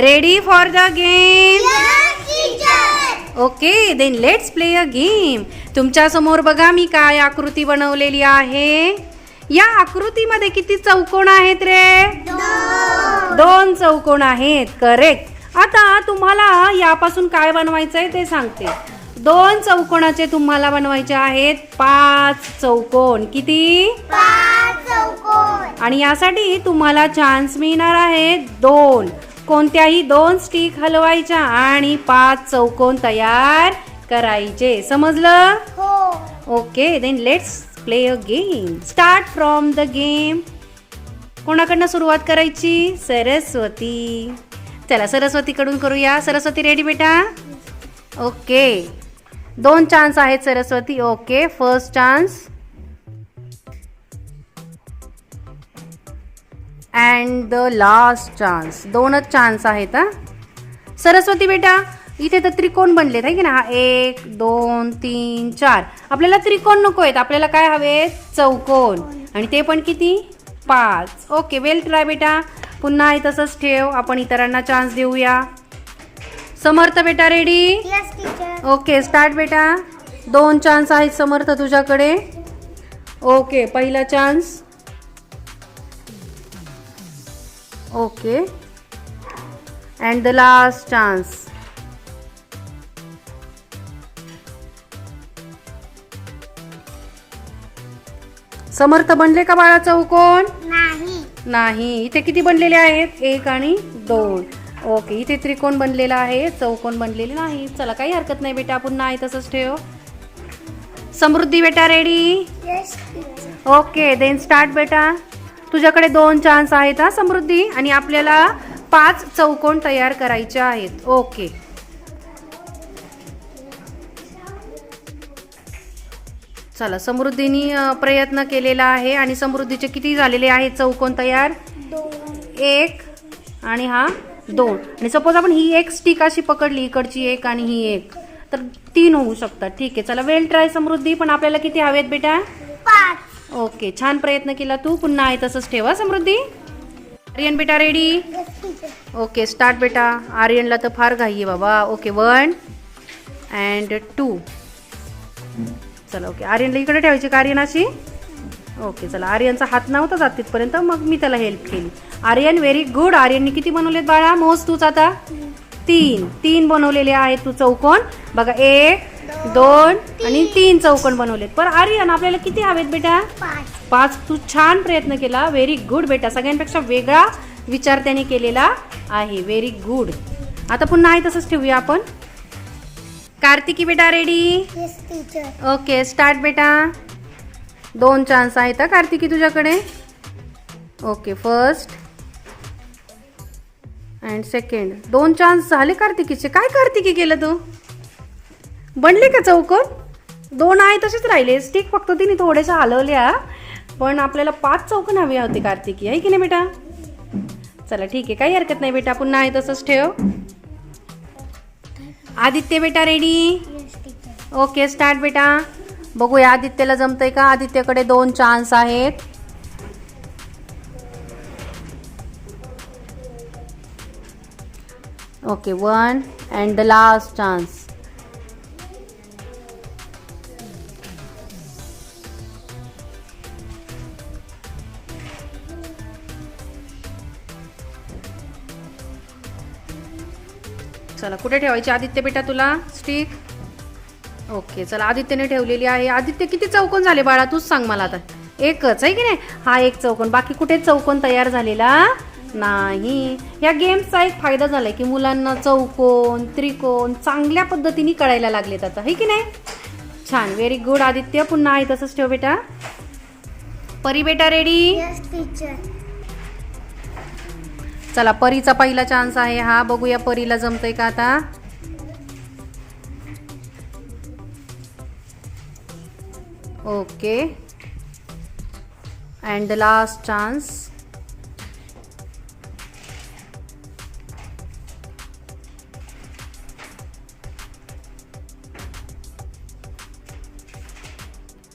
ready for the game okay then let's play a game तुमच्यासमोर बघा मी काय आकृती बनवलेली आहे? या आकृतीमध्ये किती चौकोन आहेत रे? दोन. चौकोन आहेत करेक्ट आता तुम्हाला यापासून काय बनवायचं आहे ते सांगते. दोन चौकोनाचे तुम्हाला बनवायचे आहेत पाच चौकोन किती? आणि यासाठी तुम्हाला चान्स मिळणार आहे दोन. कोणत्याही दोन स्टिक हलवायच्या आणि पाच चौकोन तयार करायचे. समजलं? Okay then let's play a game start from the game कोणाकडनं सुरुवात करायची? सरस्वती. चला सरस्वतीकडून करूया. सरस्वती रेडी बेटा? ओके. दोन चान्स आहेत Saraswati. Okay first chance and the last chance दोनच चान्स आहेत हा? सरस्वती बेटा इथे तर त्रिकोण बनलेत आहे की ना हा एक दोन तीन चार. आपल्याला त्रिकोण नको आहेत. आपल्याला काय हवेत? चौकोन. आणि ते पण किती? पाच. ओके वेल ट्राय बेटा. पुन्हा आहे तसंच ठेव. आपण इतरांना चान्स देऊया. समर्थ बेटा रेडी ओके स्टार्ट बेटा. दोन चान्स आहेत समर्थ तुझ्याकडे. ओके पहिला chance okay and the last chance Samarth बनले का बाळा चौकोन नाही. इथे किती बनलेले आहेत? एक आणि दोन. ओके इथे त्रिकोण बनलेला आहे चौकोन बनलेले नाही. चला काही हरकत नाही बेटा पुन्हा आहे तसंच ठेव. समृद्धी बेटा रेडी ओके देन स्टार्ट बेटा. तुझ्याकडे दोन चान्स आहेत हा समृद्धी आणि आपल्याला पाच चौकोन तयार करायचे आहेत. ओके चला समृद्धीनी प्रयत्न केलेला आहे आणि समृद्धीचे किती झालेले आहेत चौकोन तयार? एक आणि हा दोन. आणि सपोज आपण ही एक स्टिक अशी पकडली इकडची एक आणि ही एक. तर तीन होऊ शकतात. ठीक आहे चला वेल ट्राय समृद्धी. पण आपल्याला किती हवेत बेटा? ओके छान प्रयत्न केला तू. पुन्हा आहे तसंच ठेवा समृद्धी. आर्यन बेटा रेडी ओके स्टार्ट बेटा. आर्यनला तर फार घाई आहे बाबा. ओके वन अँड टू चला ओके. आर्यनला इकडे ठेवायची का आर्यन अशी? ओके चला. आर्यनचा हात नव्हता जात तिथपर्यंत मग मी त्याला हेल्प केली. आर्यन व्हेरी गुड आर्यनने किती बनवलेत बाळा? मोज तूच आता. तीन. तीन बनवलेले आहेत तू चौकोन. बघा एक दोन आणि तीन चौकोन बनवलेत. पण आर्यन आपल्याला किती हवेत बेटा? पाच. तू छान प्रयत्न केला. व्हेरी गुड बेटा. सगळ्यांपेक्षा वेगळा विचार त्याने केलेला आहे. व्हेरी गुड आता पुन्हा आहे तसंच ठेवूया आपण. कार्तिकी बेटा रेडी ओके स्टार्ट बेटा. दोन चान्स आहेत कार्तिकी तुझ्याकडे? ओके फर्स्ट अँड सेकंड दोन चान्स झाले कार्तिकीचे. काय कार्तिकी केलं तू? बनले का चौकोन? दोन आहे तसेच राहिले. स्टिक फक्त तिने थोड्याशा हलवल्या पण आपल्याला पाच चौकन हवी होती कार्तिकी. आहे की नाही बेटा? चला ठीक आहे. काही हरकत नाही बेटा. पुन्हा आहे तसंच ठेव. आदित्य बेटा रेडी ओके स्टार्ट बेटा. बघूया आदित्यला जमतंय का? आदित्यकडे दोन चान्स आहेत. Okay one and the last chance चला कुठे ठेवायची आदित्य बेटा तुला? स्टिक? ओके चला आदित्यने ठेवलेली आहे. आदित्य किती चौकोन झाले बाळा? तूच सांग मला आता. एकच आहे की नाही? हा एक चौकोन. बाकी कुठे चौकोन तयार झालेला? नाही. या गेम्सचा एक फायदा झालाय की मुलांना चौकोन त्रिकोण चांगल्या पद्धतीने कळायला लागलेत आता. है की नाही? छान. Very good Aditya. पुन्हा आहे तसंच ठेव बेटा. परी बेटा रेडी चला परीचा पहिला चान्स आहे हा. बघूया परीला जमतंय का आता. ओके अँड लास्ट चान्स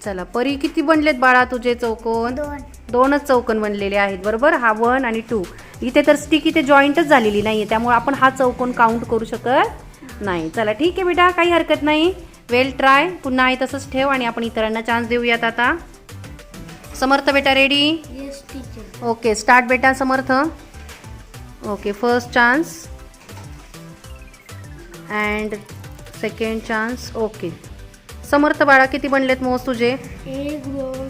चला परी किती बनलेत बाळा तुझे चौकोन? दोनच चौकोन बनलेले आहेत बरोबर? हा वन आणि टू इथे तर स्टिक इथे जॉईंटच झालेली नाहीये त्यामुळे आपण हा चौकोन काउंट करू शकत नाही. चला ठीक आहे बेटा काही हरकत नाही. वेल ट्राय पुन्हा आहे तसंच ठेव आणि आपण इतरांना चान्स देऊयात आता. समर्थ बेटा रेडी ओके स्टार्ट बेटा Samarth. Okay first chance and second chance okay Samarth बाळा किती बनलेत मोज तुझे? एक दोन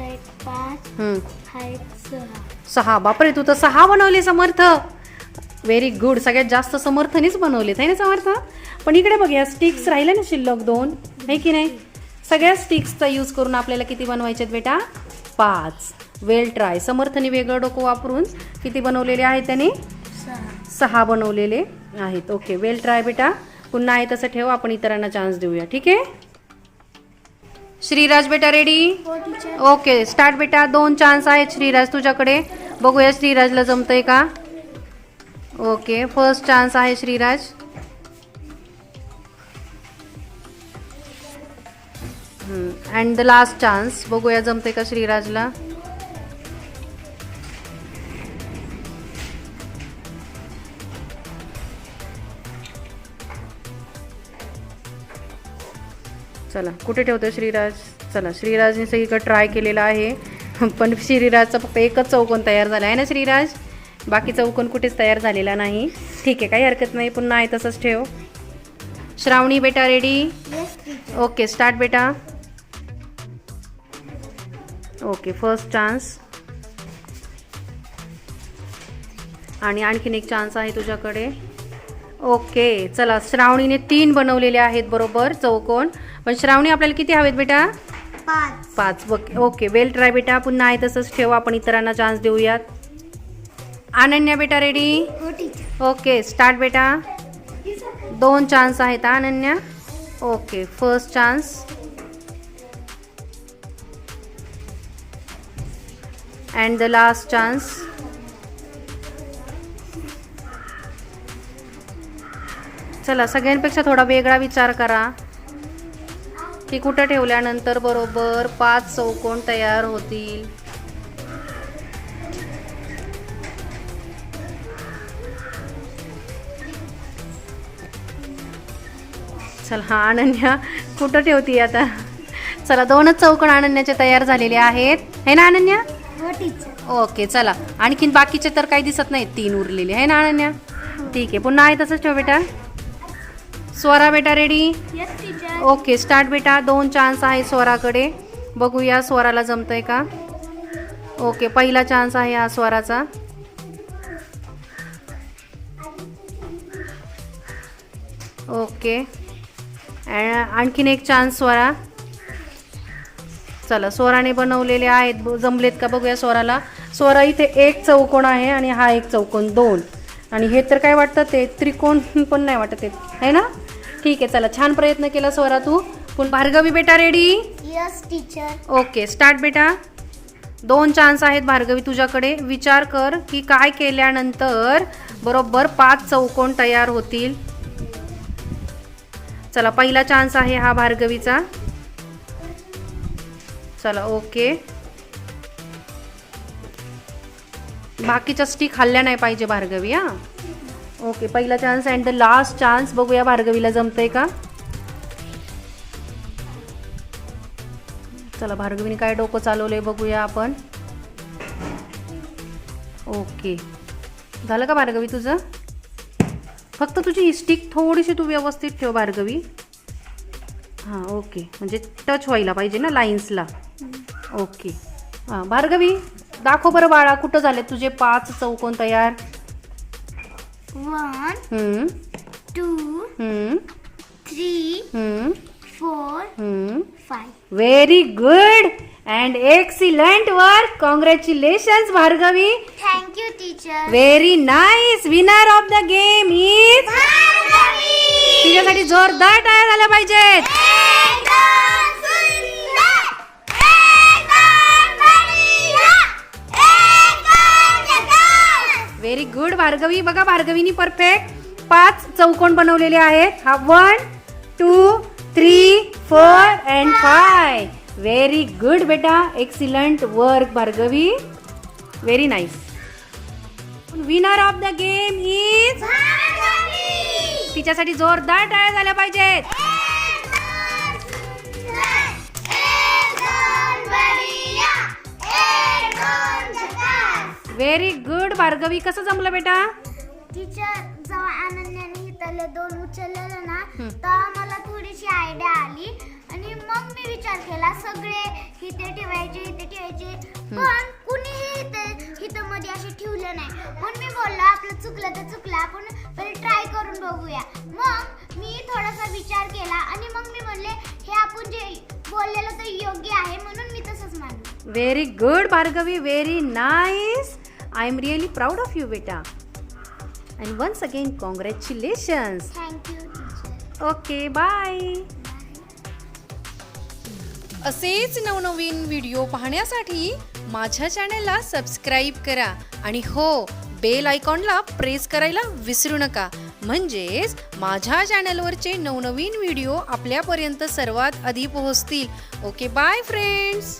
एक पाच हम्म. हा एक सहा. सहा. बापरे तू तर सहा बनवले समर्थ. व्हेरी गुड सगळ्यात जास्त समर्थनीच बनवलेत आहे ना समर्थ? पण इकडे बघ या स्टिक्स राहिल्या ना शिल्लक दोन आहे की नाही? सगळ्या स्टिक्सचा यूज करून आपल्याला किती बनवायचे बेटा? पाच. वेल ट्राय समर्थनी वेगळं डोकं वापरून किती बनवलेले आहेत त्याने? सहा. सहा बनवलेले आहेत. ओके वेल ट्राय बेटा. पुन्हा आहे तसं ठेव. आपण इतरांना चान्स देऊया. ठीक आहे? श्रीराज बेटा रेडी ओके स्टार्ट बेटा. दोन चान्स आहेत श्रीराज तुझ्याकडे. बघूया श्रीराजला जमतंय का? ओके फर्स्ट चान्स आहे Shriraj. And the last chance बघूया जमतंय का श्रीराजला? चला कुठे ठेवतो श्रीराज? चला श्रीराजने सगळीकडे ट्राय केलेला आहे. पण श्रीराजचा फक्त एकच चौकोन तयार झाला आहे ना श्रीराज? बाकी चौकोन कुठेच तयार झालेला नाही. ठीक आहे काही हरकत नाही पुन्हा आहे तसंच ठेव. श्रावणी बेटा रेडी ओके स्टार्ट बेटा. ओके फर्स्ट चान्स आणि आणखीन एक चान्स आहे तुझ्याकडे. ओके चला. श्रावणीने तीन बनवलेले आहेत बरोबर चौकोन. पण श्रावणी आपल्याला किती हवेत बेटा? पाच. पाच. Okay okay. वेल ट्राय बेटा पुन्हा आहे तसंच ठेव आपण इतरांना चान्स देऊयात. अनन्या बेटा रेडी हो ओके स्टार्ट बेटा. दोन चान्स आहेत Ananya. Okay first chance and the last chance चला सगळ्यांपेक्षा थोडा वेगळा विचार करा. की कुठं ठेवल्यानंतर बरोबर पाच चौकोन तयार होतील. चला हा अनन्या कुठं ठेवती आता? चला दोनच चौकोन अनन्याचे तयार झालेले आहेत. है ना अनन्या? हो ओके चला. आणखीन बाकीचे तर काही दिसत नाहीत तीन उरलेले. आहे ना अनन्या? ठीक आहे पुन्हा आहे तसंच ठेव बेटा. स्वरा बेटा रेडी ओके स्टार्ट बेटा. दोन चान्स आहे स्वराकडे. बघूया स्वराला जमतंय का? ओके पहिला चान्स आहे हा स्वराचा. ओके आणखीन एक चान्स स्वरा. चला स्वराने बनवलेले आहेत. जमलेत का? बघूया स्वराला. स्वरा इथे एक चौकोन आहे आणि हा एक चौकोन दोन. आणि हे तर काय वाटतं? ते त्रिकोण पण नाही वाटत आहे. ना? ठीक आहे चला छान प्रयत्न केला स्वरा तू. पण भार्गवी बेटा ready yes teacher okay start बेटा. दोन चान्स आहेत भार्गवी तुझ्याकडे. विचार कर की काय केल्यानंतर बरोबर पाच चौकोन तयार होतील. चला पहिला चान्स आहे हा भार्गवीचा. चला ओके बाकीच्या स्टिक हल्ल्या नाही पाहिजे भार्गवी हा. ओके पहिला chance and the last chance बघूया भार्गवीला जमतंय का? चला भार्गवीने काय डोकं चालवलंय बघूया आपण. ओके. झालं का भार्गवी तुझं? फक्त तुझी स्टिक थोडीशी तू व्यवस्थित ठेव भार्गवी. हां ओके. म्हणजे टच व्हायला पाहिजे ना लाईन्सला ओके. हां भार्गवी दाखव बरं बाळा कुठं झाले तुझे पाच चौकोन तयार? One two three four. Five very good and excellent work congratulations Bhargavi thank you teacher very nice winner of the game is तिच्यासाठी जोरदार टाळ्या झाल्या पाहिजेत व्हेरी गुड भार्गवी बघा भार्गवीनी परफेक्ट पाच चौकोन बनवलेले आहेत. हा one two three four and five very good बेटा. Excellent work Bhargavi very nice winner of the game is तिच्यासाठी जोरदार टाळ्या झाल्या पाहिजेत. Very good Bhargavi? कसं जमलं बेटा? टीचर जेव्हा अनन्याने हिथले दोन उचललेलं ना. तेव्हा मला थोडीशी आयडिया आली. आणि मग मी विचार केला सगळे ठेवायचे इथे ठेवायचे. पण कुणीही असे ठेवले नाही. पण मी बोललो आपलं चुकलं तर चुकलं आपण पहिले ट्राय करून बघूया. मग मी थोडासा विचार केला आणि मग मी म्हणले हे आपण जे बोललेलं तर योग्य आहे. म्हणून मी तसंच मानलं. Very good Bhargavi. Very nice I am really proud of you बेटा and once again congratulations thank you teacher okay bye असेच नवनवीन व्हिडिओ पाहण्यासाठी माझ्या चॅनेलला सबस्क्राईब करा. आणि हो बेल आयकॉनला प्रेस करायला विसरू नका. म्हणजेच माझ्या चॅनलवरचे नवनवीन व्हिडिओ आपल्यापर्यंत सर्वात आधी पोहोचतील. Okay bye friends